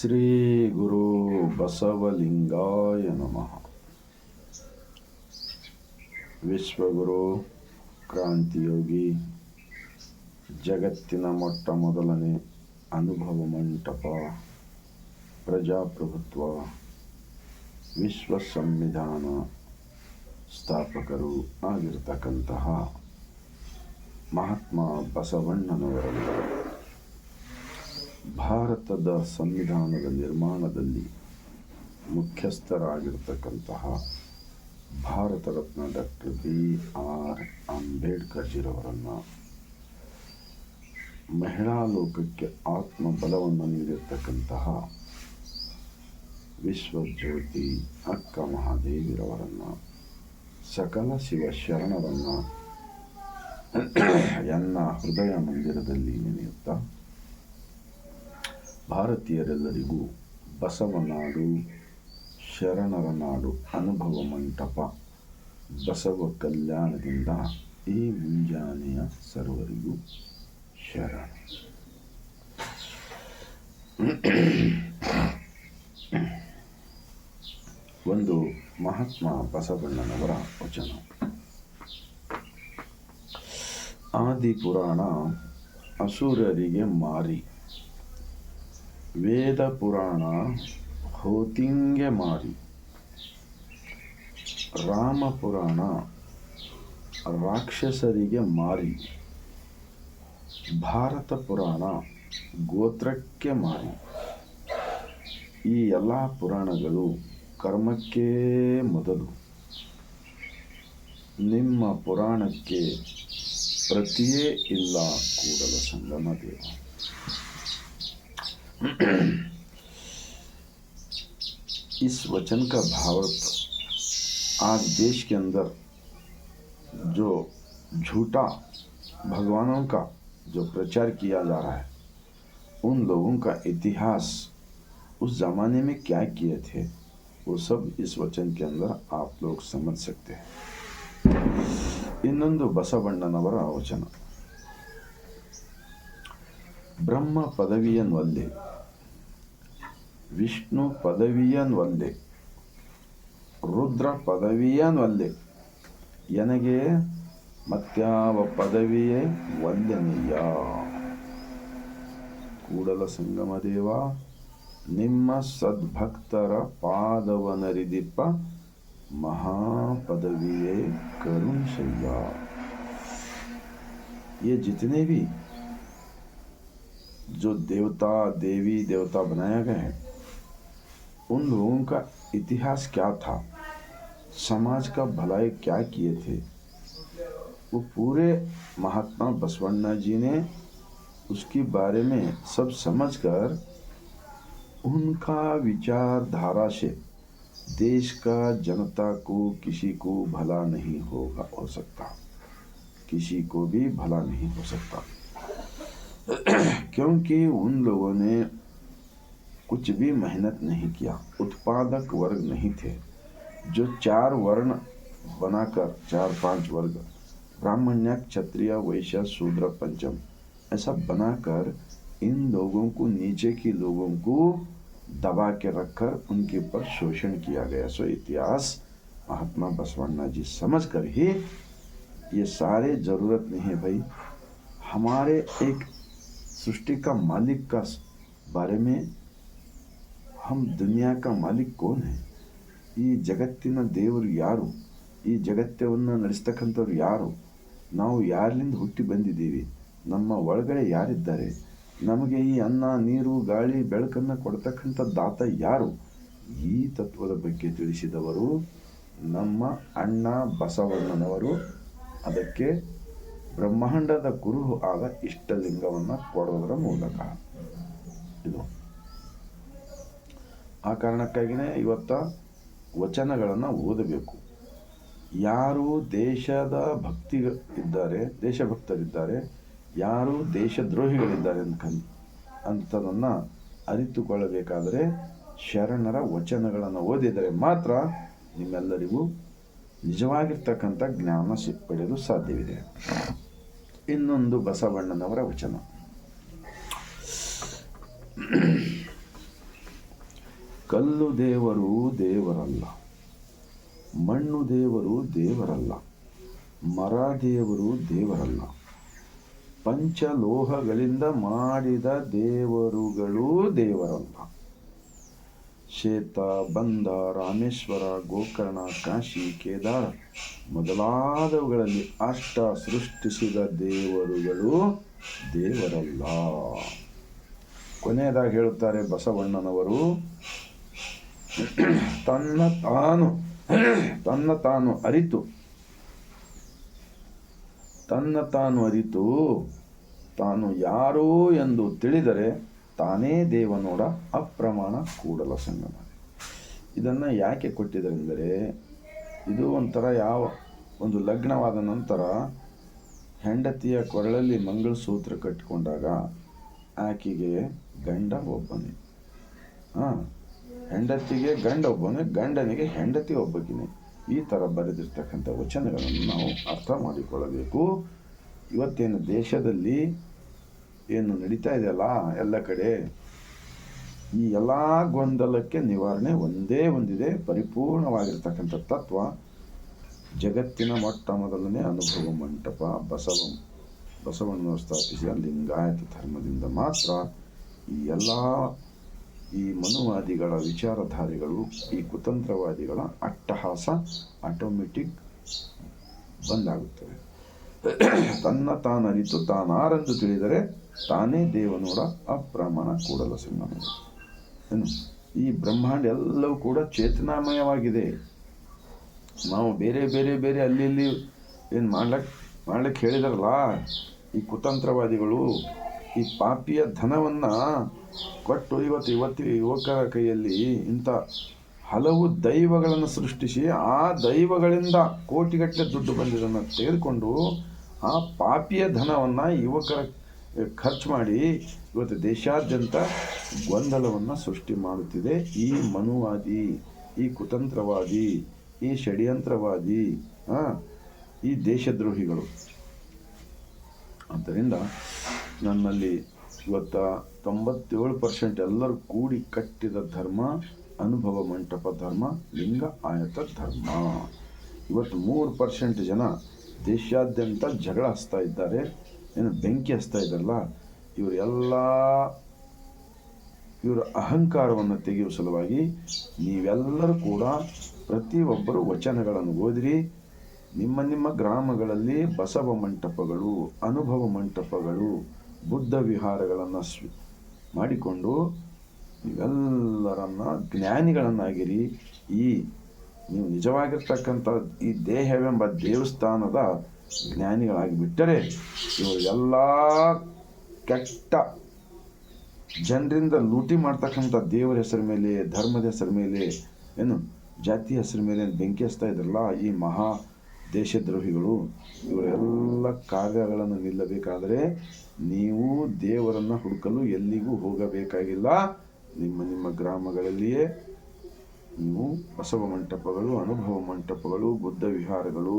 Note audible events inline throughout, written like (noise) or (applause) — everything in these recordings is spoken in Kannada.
ಶ್ರೀ ಗುರು ಬಸವಲಿಂಗಾಯ ನಮಃ. ವಿಶ್ವಗುರು, ಕ್ರಾಂತಿಯೋಗಿ, ಜಗತ್ತಿನ ಮೊಟ್ಟ ಮೊದಲನೇ ಅನುಭವ ಮಂಟಪ, ಪ್ರಜಾಪ್ರಭುತ್ವ, ವಿಶ್ವ ಸಂವಿಧಾನ ಸ್ಥಾಪಕರು ಆಗಿರ್ತಕ್ಕಂತಹ ಮಹಾತ್ಮ ಬಸವಣ್ಣನವರನ್ನು ಭಾರತದ ಸಂವಿಧಾನದ ನಿರ್ಮಾಣದಲ್ಲಿ ಮುಖ್ಯಸ್ಥರಾಗಿರ್ತಕ್ಕಂತಹ Bharat Ratna doctor B R ಅಂಬೇಡ್ಕರ್ಜಿರವರನ್ನು ಮಹಿಳಾ ಲೋಕಕ್ಕೆ ಆತ್ಮಬಲವನ್ನು ನೀಡಿರ್ತಕ್ಕಂತಹ ವಿಶ್ವಜ್ಯೋತಿ ಅಕ್ಕ ಮಹಾದೇವಿರವರನ್ನು ಸಕಲ ಶಿವ ಶರಣರನ್ನು, ಎನ್ನ ಹೃದಯ ಮಂದಿರದಲ್ಲಿ ನೆನೆಯುತ್ತಾ ಭಾರತೀಯರೆಲ್ಲರಿಗೂ ಬಸವನಾಡು ಶರಣರ ನಾಡು ಅನುಭವ ಮಂಟಪ, ಬಸವ ಕಲ್ಯಾಣದಿಂದ ಈ ಮುಂಜಾನೆಯ ಸರ್ವರಿಗೂ ಶರಣ. ಒಂದು ಮಹಾತ್ಮ ಬಸವಣ್ಣನವರ ವಚನ. ಆದಿ ಪುರಾಣ ಅಸುರರಿಗೆ ಮಾರಿ. ವೇದ ಪುರಾಣ ಹೋತಿಂಗೆ ಮಾರಿ ರಾಮ ಪುರಾಣ ರಾಕ್ಷಸರಿಗೆ ಮಾರಿ. ಭಾರತ ಪುರಾಣ ಗೋತ್ರಕ್ಕೆ ಮಾರಿ. ಈ ಎಲ್ಲ ಪುರಾಣಗಳು ಕರ್ಮಕ್ಕೆ ಮೊದಲು. ನಿಮ್ಮ ಪುರಾಣಕ್ಕೆ ಪ್ರತಿಯೇ ಇಲ್ಲ ಕೂಡಲ ಸಂಗಮ ದೇವ. इस वचन का भावार्थ आज देश के अंदर जो झूठा भगवानों का जो प्रचार किया जा रहा है उन लोगों का इतिहास उस ज़माने में क्या किए थे वो सब इस वचन के अंदर आप लोग समझ सकते हैं ಇನ್ನೊಂದು ಬಸವಣ್ಣನವರ ವಚನ ಬ್ರಹ್ಮ ಪದವಿಯನ್ವಲ್ಲೆ ವಿಷ್ಣು ಪದವಿಯನ್ವಲ್ಲೆ ರುದ್ರ ಪದವಿಯನ್ವಲ್ಲೆ ಎನಗೆ ಮತ್ಯಾವ ಪದವಿಯೇ ವಲ್ಯನೀಯ ಕೂಡಲ ಸಂಗಮ ದೇವ ನಿಮ್ಮ ಸದ್ಭಕ್ತರ ಪಾದವನರಿದಿಪ್ಪ महापदवीय करुण शैया ये जितने भी जो देवता देवी देवता बनाया गए हैं उन लोगों का इतिहास क्या था? समाज का भलाई क्या किए थे? वो पूरे महात्मा बसवन्ना जी ने उसके बारे में सब समझकर उनका विचारधारा से देश का जनता को किसी को भला नहीं होगा, हो सकता। किसी को भी भला नहीं हो सकता। (clears throat) क्योंकि उन लोगों ने कुछ भी मेहनत नहीं किया, उत्पादक वर्ग नहीं थे। जो चार वर्ण बनाकर, चार पाँच वर्ग, ब्राह्मण्य, क्षत्रिय, वैश्य, शूद्र, पंचम, ऐसा बनाकर इन लोगों को, नीचे के लोगों को दबा के रखकर उनके ऊपर शोषण किया गया। सो इतिहास, महात्मा बसवन्ना जी समझ कर ही ये सारे ज़रूरत नहीं है भाई। हमारे एक सृष्टि का मालिक का बारे में ಹಮ್ ದುನಿಯಾ ಮಾಲಿಕ್ ಕೋನೆ ಕೌನ್ ಹೈ? ಈ ಜಗತ್ತಿನ ದೇವರು ಯಾರು? ಈ ಜಗತ್ತವನ್ನು ನಡೆಸ್ತಕ್ಕಂಥವ್ರು ಯಾರು? ನಾವು ಯಾರಿಂದ ಹುಟ್ಟಿ ಬಂದಿದ್ದೀವಿ? ನಮ್ಮ ಒಳಗಡೆ ಯಾರಿದ್ದಾರೆ? ನಮಗೆ ಈ ಅನ್ನ, ನೀರು, ಗಾಳಿ, ಬೆಳಕನ್ನು ಕೊಡ್ತಕ್ಕಂಥ ದಾತ ಯಾರು? ಈ ತತ್ವದ ಬಗ್ಗೆ ತಿಳಿಸಿದವರು ನಮ್ಮ ಅಣ್ಣ ಬಸವಣ್ಣನವರು. ಅದಕ್ಕೆ ಬ್ರಹ್ಮಾಂಡದ ಗುರು ಆದ ಇಷ್ಟಲಿಂಗವನ್ನು ಕೊಡೋದರ ಮೂಲಕ. ಇದು. ಆ ಕಾರಣಕ್ಕಾಗಿಯೇ ಇವತ್ತ ವಚನಗಳನ್ನು ಓದಬೇಕು. ಯಾರು ದೇಶದ ಭಕ್ತಿ ಇದ್ದಾರೆ ದೇಶಭಕ್ತರಿದ್ದಾರೆ, ಯಾರು ದೇಶದ್ರೋಹಿಗಳಿದ್ದಾರೆ ಅನ್ಕಂದು ಅಂಥದನ್ನು ಅರಿತುಕೊಳ್ಳಬೇಕಾದರೆ ಶರಣರ ವಚನಗಳನ್ನು ಓದಿದರೆ ಮಾತ್ರ ನಿಮ್ಮೆಲ್ಲರಿಗೂ ನಿಜವಾಗಿರ್ತಕ್ಕಂಥ ಜ್ಞಾನ ಸಿ, ಪಡೆಯಲು ಸಾಧ್ಯವಿದೆ. ಇನ್ನೊಂದು ಬಸವಣ್ಣನವರ ವಚನ. ಕಲ್ಲು ದೇವರು ದೇವರಲ್ಲ, ಮಣ್ಣು ದೇವರು ದೇವರಲ್ಲ, ಮರ ದೇವರು ದೇವರಲ್ಲ. ಪಂಚಲೋಹಗಳಿಂದ ಮಾಡಿದ ದೇವರುಗಳೂ ದೇವರಲ್ಲ. ಶ್ವೇತ ಬಂದ, ರಾಮೇಶ್ವರ, ಗೋಕರ್ಣ, ಕಾಶಿ, ಕೇದಾರ ಮೊದಲಾದವುಗಳಲ್ಲಿ ಅಷ್ಟ ಸೃಷ್ಟಿಸಿದ ದೇವರುಗಳು ದೇವರಲ್ಲ. ಕೊನೆಯದಾಗಿ ಹೇಳುತ್ತಾರೆ ಬಸವಣ್ಣನವರು ತನ್ನ ತಾನು ತನ್ನ ತಾನು ಅರಿತು. ತನ್ನ ತಾನು ಅರಿತು, ತಾನು ಯಾರೋ ಎಂದು ತಿಳಿದರೆ ತಾನೇ ದೇವನೋಡ ಅಪ್ರಮಾಣ ಕೂಡಲ ಸಂಗಮ. ಇದನ್ನು ಯಾಕೆ ಕೊಟ್ಟಿದ್ದರೆಂದರೆ ಇದು ಒಂಥರ ಯಾವ ಒಂದು ಲಗ್ನವಾದ ನಂತರ ಹೆಂಡತಿಯ ಕೊರಳಲ್ಲಿ ಮಂಗಳಸೂತ್ರ ಕಟ್ಟಿಕೊಂಡಾಗ ಆಕೆಗೆ ಗಂಡ ಒಬ್ಬನೇ. ಹಾಂ ಹೆಂಡತಿಗೆ ಗಂಡ ಒಬ್ಬನೇ, ಗಂಡನಿಗೆ ಹೆಂಡತಿ ಒಬ್ಬಕಿನೇ. ಈ ಥರ ಬರೆದಿರ್ತಕ್ಕಂಥ ವಚನಗಳನ್ನು ನಾವು ಅರ್ಥ ಮಾಡಿಕೊಳ್ಳಬೇಕು. ಇವತ್ತೇನು ದೇಶದಲ್ಲಿ ಏನು ನಡೀತಾ ಇದೆಯಲ್ಲ ಎಲ್ಲ ಕಡೆ? ಈ ಎಲ್ಲ ಗೊಂದಲಕ್ಕೆ ನಿವಾರಣೆ ಒಂದೇ ಒಂದಿದೆ. ಪರಿಪೂರ್ಣವಾಗಿರ್ತಕ್ಕಂಥ ತತ್ವ ಜಗತ್ತಿನ ಮೊಟ್ಟ ಮೊದಲನೇ ಅನುಭವ ಮಂಟಪ, ಬಸವಂ. ಬಸವಣ್ಣನವರು ಸ್ಥಾಪಿಸಿದ ಲಿಂಗಾಯತ ಧರ್ಮದಿಂದ ಮಾತ್ರ ಈ ಎಲ್ಲ ಈ ಮನುವಾದಿಗಳ ವಿಚಾರಧಾರೆಗಳು, ಈ ಕುತಂತ್ರವಾದಿಗಳ ಅಟ್ಟಹಾಸ ಆಟೋಮೆಟಿಕ್ ಬಂದಾಗುತ್ತವೆ ತನ್ನ ತಾನರಿತು ತಾನಾರೆಂದು ತಿಳಿದರೆ ತಾನೇ ದೇವನೋಡ ಅಪ್ರಮಾಣ ಕೂಡಲ ಸಂಗಮ ಏನು? ಈ ಬ್ರಹ್ಮಾಂಡ ಎಲ್ಲವೂ ಕೂಡ ಚೇತನಾಮಯವಾಗಿದೆ. ನಾವು ಬೇರೆ ಬೇರೆ ಬೇರೆ ಅಲ್ಲಿ ಇಲ್ಲಿ ಏನು ಮಾಡ್ಲಕ್ಕೆ ಮಾಡ್ಲಿಕ್ಕೆ ಹೇಳಿದಾರಲ್ಲ? ಈ ಕುತಂತ್ರವಾದಿಗಳು ಈ ಪಾಪಿಯ ಧನವನ್ನು ಕೊಟ್ಟು ಇವತ್ತು ಇವತ್ತು ಯುವಕರ ಕೈಯಲ್ಲಿ ಇಂಥ ಹಲವು ದೈವಗಳನ್ನು ಸೃಷ್ಟಿಸಿ ಆ ದೈವಗಳಿಂದ ಕೋಟಿಗಟ್ಟಲೆ ದುಡ್ಡು ಬಂದಿದ್ದನ್ನು ತೆಗೆದುಕೊಂಡು ಆ ಪಾಪಿಯ ಧನವನ್ನು ಯುವಕರ ಖರ್ಚು ಮಾಡಿ ಇವತ್ತು ದೇಶಾದ್ಯಂತ ಗೊಂದಲವನ್ನು ಸೃಷ್ಟಿ ಮಾಡುತ್ತಿದೆ. ಈ ಮನುವಾದಿ, ಈ ಕುತಂತ್ರವಾದಿ, ಈ ಷಡ್ಯಂತ್ರವಾದಿ ಈ ದೇಶದ್ರೋಹಿಗಳು. ಆದ್ದರಿಂದ ನನ್ನಲ್ಲಿ ಇವತ್ತ ತೊಂಬತ್ತೇಳು ಪರ್ಸೆಂಟ್ ಎಲ್ಲರೂ ಕೂಡಿ ಕಟ್ಟಿದ ಧರ್ಮ, ಅನುಭವ ಮಂಟಪ ಧರ್ಮ, ಲಿಂಗ ಆಯತ ಧರ್ಮ. ಇವತ್ತು ಮೂರು ಪರ್ಸೆಂಟ್ ಜನ ದೇಶಾದ್ಯಂತ ಜಗಳ ಹಚ್ತಾ ಇದ್ದಾರೆ. ಏನು ಬೆಂಕಿ ಹಚ್ತಾ ಇದ್ದಾರಲ್ಲ ಇವರೆಲ್ಲ ಇವರ ಅಹಂಕಾರವನ್ನು ತೆಗೆಯುವ ಸಲುವಾಗಿ ನೀವೆಲ್ಲರೂ ಕೂಡ ಪ್ರತಿಯೊಬ್ಬರು ವಚನಗಳನ್ನು ಓದಿರಿ. ನಿಮ್ಮ ನಿಮ್ಮ ಗ್ರಾಮಗಳಲ್ಲಿ ಬಸವ ಮಂಟಪಗಳು, ಅನುಭವ ಮಂಟಪಗಳು ಬುದ್ಧ ವಿಹಾರಗಳನ್ನು ಸ್ವಿ, ಮಾಡಿಕೊಂಡು ನೀವೆಲ್ಲರನ್ನ ಜ್ಞಾನಿಗಳನ್ನಾಗಿರಿ. ಈ ನೀವು ನಿಜವಾಗಿರ್ತಕ್ಕಂಥ ಈ ದೇಹವೆಂಬ ದೇವಸ್ಥಾನದ ಜ್ಞಾನಿಗಳಾಗಿ ಬಿಟ್ಟರೆ ಇವರು ಎಲ್ಲ ಕೆಟ್ಟ ಜನರಿಂದ ಲೂಟಿ ಮಾಡ್ತಕ್ಕಂಥ ದೇವರ ಹೆಸರ ಮೇಲೆ, ಧರ್ಮದ ಹೆಸರ ಮೇಲೆ, ಏನು ಜಾತಿ ಹೆಸರ ಮೇಲೆ ಬೆಂಕಿ ಹಚ್ತಾ ಇದ್ರಲ್ಲ ಈ ಮಹಾ ದೇಶದ್ರೋಹಿಗಳು, ಇವರೆಲ್ಲ ಕಾರ್ಯಗಳನ್ನು ನಿಲ್ಲಬೇಕಾದರೆ ನೀವು ದೇವರನ್ನು ಹುಡುಕಲು ಎಲ್ಲಿಗೂ ಹೋಗಬೇಕಾಗಿಲ್ಲ. ನಿಮ್ಮ ನಿಮ್ಮ ಗ್ರಾಮಗಳಲ್ಲಿಯೇ ನೀವು ಬಸವ ಮಂಟಪಗಳು, ಅನುಭವ ಮಂಟಪಗಳು, ಬುದ್ಧ ವಿಹಾರಗಳು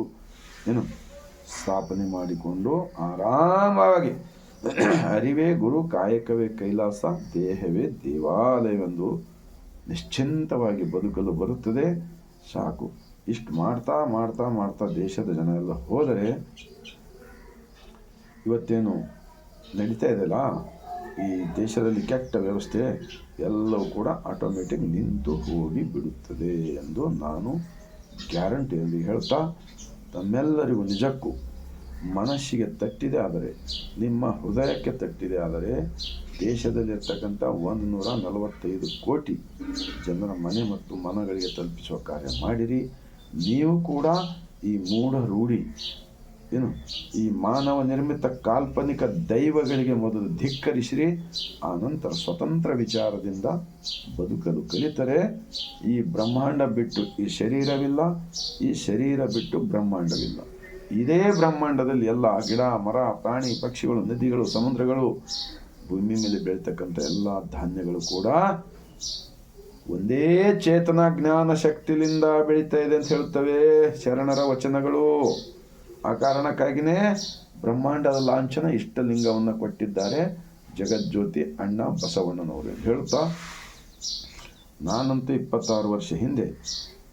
ಏನು ಸ್ಥಾಪನೆ ಮಾಡಿಕೊಂಡು ಆರಾಮವಾಗಿ ಅರಿವೇ ಗುರು, ಕಾಯಕವೇ ಕೈಲಾಸ, ದೇಹವೇ ದೇವಾಲಯವೆಂದು ನಿಶ್ಚಿಂತವಾಗಿ ಬದುಕಲು ಬರುತ್ತದೆ. ಸಾಕು. ಇಷ್ಟು ಮಾಡ್ತಾ ಮಾಡ್ತಾ ಮಾಡ್ತಾ ದೇಶದ ಜನ ಎಲ್ಲ ಹೋದರೆ ಇವತ್ತೇನು ನಡೀತಾ ಇದೆಯಲ್ಲ, ಈ ದೇಶದಲ್ಲಿ ಕೆಟ್ಟ ವ್ಯವಸ್ಥೆ ಎಲ್ಲವೂ ಕೂಡ ಆಟೋಮೆಟಿಕ್ ನಿಂತು ಹೋಗಿ ಬಿಡುತ್ತದೆ ಎಂದು ನಾನು ಗ್ಯಾರಂಟಿಯಲ್ಲಿ ಹೇಳ್ತಾ ತಮ್ಮೆಲ್ಲರಿಗೂ ನಿಜಕ್ಕೂ ಮನಸ್ಸಿಗೆ ತಟ್ಟಿದೆ. ಆದರೆ, ನಿಮ್ಮ ಹೃದಯಕ್ಕೆ ತಟ್ಟಿದೆ. ಆದರೆ ದೇಶದಲ್ಲಿರ್ತಕ್ಕಂಥ ಒಂದು ನೂರ ನಲವತ್ತೈದು ಕೋಟಿ ಜನರ ಮನೆ ಮತ್ತು ಮನಗಳಿಗೆ ತಲುಪಿಸುವ ಕಾರ್ಯ ಮಾಡಿರಿ. ನೀವು ಕೂಡ ಈ ಮೂಢ ರೂಢಿ ಏನು? ಈ ಮಾನವ ನಿರ್ಮಿತ ಕಾಲ್ಪನಿಕ ದೈವಗಳಿಗೆ ಮೊದಲು ಧಿಕ್ಕರಿಸಿರಿ, ಆ ನಂತರ ಸ್ವತಂತ್ರ ವಿಚಾರದಿಂದ ಬದುಕಲು ಕಲಿತರೆ. ಈ ಬ್ರಹ್ಮಾಂಡ ಬಿಟ್ಟು ಈ ಶರೀರವಿಲ್ಲ, ಈ ಶರೀರ ಬಿಟ್ಟು ಬ್ರಹ್ಮಾಂಡವಿಲ್ಲ. ಇದೇ ಬ್ರಹ್ಮಾಂಡದಲ್ಲಿ ಎಲ್ಲ ಗಿಡ, ಮರ, ಪ್ರಾಣಿ, ಪಕ್ಷಿಗಳು, ನದಿಗಳು, ಸಮುದ್ರಗಳು, ಭೂಮಿ ಮೇಲೆ ಬೆಳೀತಕ್ಕಂಥ ಎಲ್ಲ ಧಾನ್ಯಗಳು ಕೂಡ ಒಂದೇ ಚೇತನ ಜ್ಞಾನ ಶಕ್ತಿಲಿಂದ ಬೆಳೀತಾ ಇದೆ ಅಂತ ಹೇಳ್ತವೆ ಶರಣರ ವಚನಗಳು. ಆ ಕಾರಣಕ್ಕಾಗಿಯೇ ಬ್ರಹ್ಮಾಂಡದ ಲಾಂಛನ ಇಷ್ಟಲಿಂಗವನ್ನು ಕೊಟ್ಟಿದ್ದಾರೆ ಜಗಜ್ಯೋತಿ ಅಣ್ಣ ಬಸವಣ್ಣನವರು ಹೇಳ್ತಾ, ನಾನಂತೂ ಇಪ್ಪತ್ತಾರು ವರ್ಷ ಹಿಂದೆ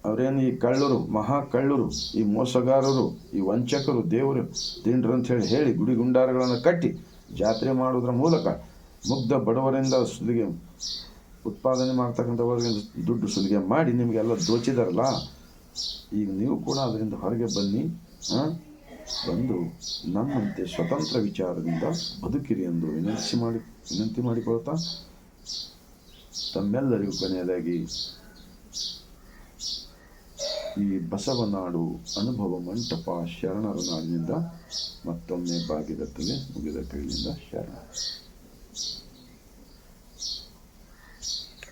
ಅವರೇನು ಈ ಕಳ್ಳರು, ಮಹಾ ಕಳ್ಳರು, ಈ ಮೋಸಗಾರರು, ಈ ವಂಚಕರು, ದೇವರು ದಿಂಡ್ರು ಅಂತ ಹೇಳಿ ಹೇಳಿ ಗುಡಿ ಗುಂಡಾರಗಳನ್ನು ಕಟ್ಟಿ ಜಾತ್ರೆ ಮಾಡೋದ್ರ ಮೂಲಕ ಮುಗ್ಧ ಬಡವರಿಂದ ಸುಲಿಗೆ ಉತ್ಪಾದನೆ ಮಾಡ್ತಕ್ಕಂಥವ್ರಿಗೆ ದುಡ್ಡು ಸುಲಿಗೆ ಮಾಡಿ ನಿಮಗೆಲ್ಲ ದೋಚಿದಾರಲ್ಲ, ಈಗ ನೀವು ಕೂಡ ಅದರಿಂದ ಹೊರಗೆ ಬನ್ನಿ ಆ? ಬಂದು ನನ್ನಂತೆ ಸ್ವತಂತ್ರ ವಿಚಾರದಿಂದ ಬದುಕಿರಿ ಎಂದು ವಿನಂತಿ ಮಾಡಿ, ವಿನಂತಿ ಮಾಡಿಕೊಳ್ತಾ, ತಮ್ಮೆಲ್ಲರಿಗೂ ಕೊನೆಯದಾಗಿ ಈ ಬಸವನಾಡು ಅನುಭವ ಮಂಟಪ ಶರಣರ ನಾಡಿನಿಂದ ಮತ್ತೊಮ್ಮೆ ಬಾಗಿದತ್ತಲೆ ಮುಗಿದ ಕೈಯಿಂದ ಶರಣ.